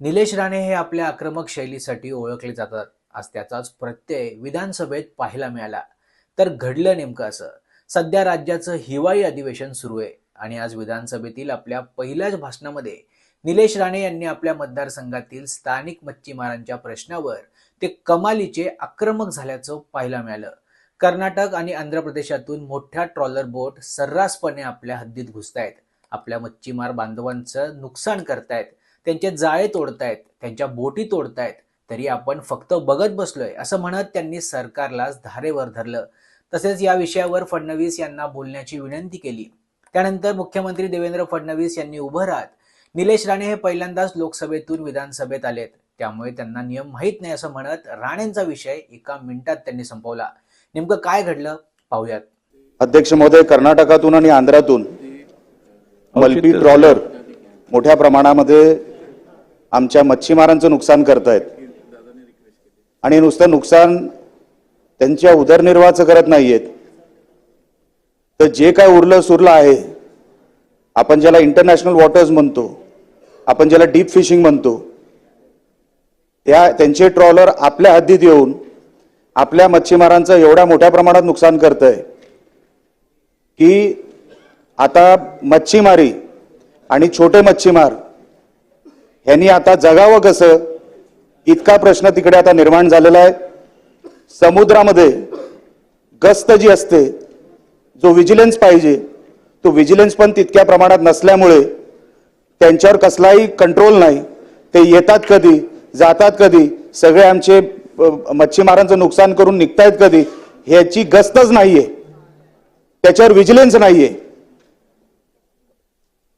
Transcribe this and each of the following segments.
निलेश राणे हे आपल्या आक्रमक शैलीसाठी ओळखले जातात आज त्याचाच प्रत्यय विधानसभेत पाहायला मिळाला. तर घडलं नेमकं असं. सध्या राज्याचं हिवाळी अधिवेशन सुरू आहे आणि आज विधानसभेतील आपल्या पहिल्याच भाषणामध्ये निलेश राणे यांनी आपल्या मतदारसंघातील स्थानिक मच्छीमारांच्या प्रश्नावर ते कमालीचे आक्रमक झाल्याचं पाहायला मिळालं. कर्नाटक आणि आंध्र प्रदेशातून मोठ्या ट्रॉलर बोट सर्रासपणे आपल्या हद्दीत घुसतायत. आपल्या मच्छीमार बांधवांचं नुकसान करतायत. त्यांचे जाळे तोडतायत त्यांच्या बोटी तोडतायत तरी आपण फक्त बघत बसलोय असं म्हणत त्यांनी सरकारलाच धारेवर धरलं. तसेच या विषयावर फडणवीस यांना बोलण्याची विनंती केली. त्यानंतर मुख्यमंत्री देवेंद्र फडणवीस यांनी उभं राहत निलेश राणे हे पहिल्यांदाच लोकसभेतून विधानसभेत आलेत. त्यामुळे त्यांना नियम माहीत नाही असं म्हणत राणेंचा विषय एका मिनिटात त्यांनी संपवला. नेमकं काय घडलं? पाहूयात. अध्यक्ष महोदय कर्नाटकातून आणि आंध्रातून मल्पी ट्रॉलर मोठ्या प्रमाणामध्ये आमच्या मच्छीमारांचं नुकसान करतायत. आणि नुसतं नुकसान त्यांच्या उदरनिर्वाहाचं करत नाहीयेत. तर जे काय उरलं सुरलं आहे आपण ज्याला इंटरनॅशनल वॉटर्स म्हणतो आपण ज्याला डीप फिशिंग म्हणतो या त्यांचे ट्रॉलर आपल्या हद्दीत येऊन आपल्या मच्छीमारांचं एवढ्या मोठ्या प्रमाणात नुकसान करत आहे की आता मच्छीमारी आणि छोटे मच्छीमार ह्यांनी आता जगावं कसं? इतका प्रश्न तिकडे आता निर्माण झालेला आहे. समुद्रामध्ये गस्त जी असते जो विजिलन्स पाहिजे तो विजिलन्स पण तितक्या प्रमाणात नसल्यामुळे त्यांच्यावर कसलाही कंट्रोल नाही. ते येतात कधी जातात कधी सगळे आमचे मच्छीमारांचं नुकसान करून निघतायत कधी ह्याची गस्तच नाहीये. त्याच्यावर विजिलन्स नाहीये.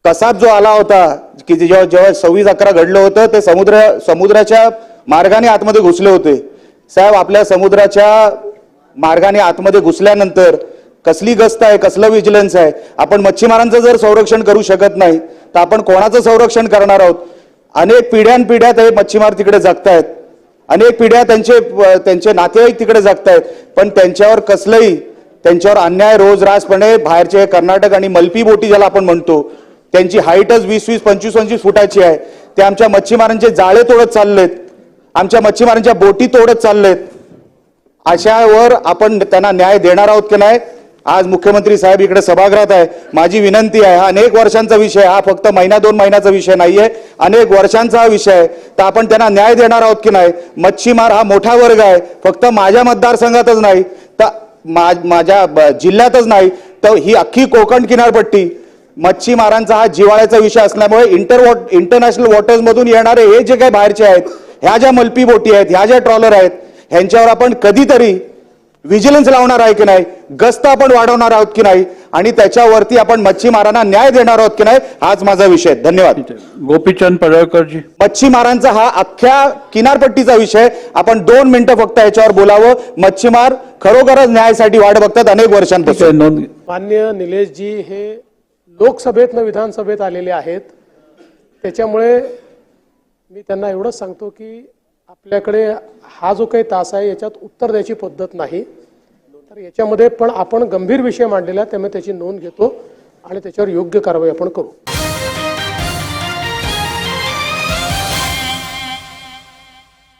कसाब जो आला होता की जेव्हा जेव्हा सव्वीस अकरा घडलं होतं ते समुद्र समुद्राच्या मार्गाने आतमध्ये घुसले होते. साहेब आपल्या समुद्राच्या मार्गाने आतमध्ये घुसल्यानंतर कसली गस्त आहे कसलं विजिलन्स आहे? आपण मच्छीमारांचं जर संरक्षण करू शकत नाही तर आपण कोणाचं संरक्षण करणार आहोत? अनेक पिढ्यानपिढ्यात ते मच्छीमार तिकडे जगतायत. अनेक पिढ्या त्यांचे त्यांचे नातेवाईक तिकडे जगतायत. पण त्यांच्यावर कसलंही त्यांच्यावर अन्याय रोज रासपणे बाहेरचे कर्नाटक आणि मल्पी बोटी ज्याला आपण म्हणतो त्यांची हाईटच वीस वीस पंचवीस पंचवीस फुटाची आहे. ते आमच्या मच्छीमारांचे जाळे तोडत चाललेत. आमच्या मच्छीमारांच्या बोटी तोडत चाललेत. अशावर आपण त्यांना न्याय देणार आहोत की नाही आज मुख्यमंत्री साहेब इकडे सभागृहात आहे. माझी विनंती आहे हा अनेक वर्षांचा विषय हा फक्त महिना दोन महिन्याचा विषय नाहीये. अनेक वर्षांचा हा विषय आहे. तर आपण त्यांना न्याय देणार आहोत की नाही? मच्छीमार हा मोठा वर्ग आहे. फक्त माझ्या मतदारसंघातच नाही. तर माझ्या ब- जिल्ह्यातच नाही. तर ही अख्खी कोकण किनारपट्टी मच्छीमारांचा हा जिवाळ्याचा विषय असल्यामुळे इंटर वॉट इंटरनॅशनल वॉटर्समधून येणारे हे जे काही बाहेरचे आहेत ह्या ज्या मल्पी बोटी आहेत ह्या ज्या ट्रॉलर आहेत ह्यांच्यावर आपण कधीतरी विजिलन्स लावणार आहे की नाही गस्त आपण वाढवणार आहोत की नाही आणि त्याच्यावरती आपण मच्छीमारांना न्याय देणार आहोत की नाही हाच माझा विषय आहे. धन्यवाद. गोपीचंद पडळकरजी. मच्छीमारांचा हा अख्ख्या किनारपट्टीचा विषय आपण दोन मिनिटं फक्त याच्यावर बोलावं. मच्छीमार खरोखरच न्यायासाठी वाट बघतात अनेक वर्षांपासून. नोंद मान्य निलेशजी हे लोकसभेतनं विधानसभेत आलेले आहेत. त्याच्यामुळे मी त्यांना एवढंच सांगतो की आपल्याकडे हा जो काही तास आहे याच्यात उत्तर द्यायची पद्धत नाही. तर याच्यामध्ये पण आपण गंभीर विषय मांडलेला आहे त्यामुळे त्याची नोंद घेतो आणि त्याच्यावर योग्य कारवाई आपण करू.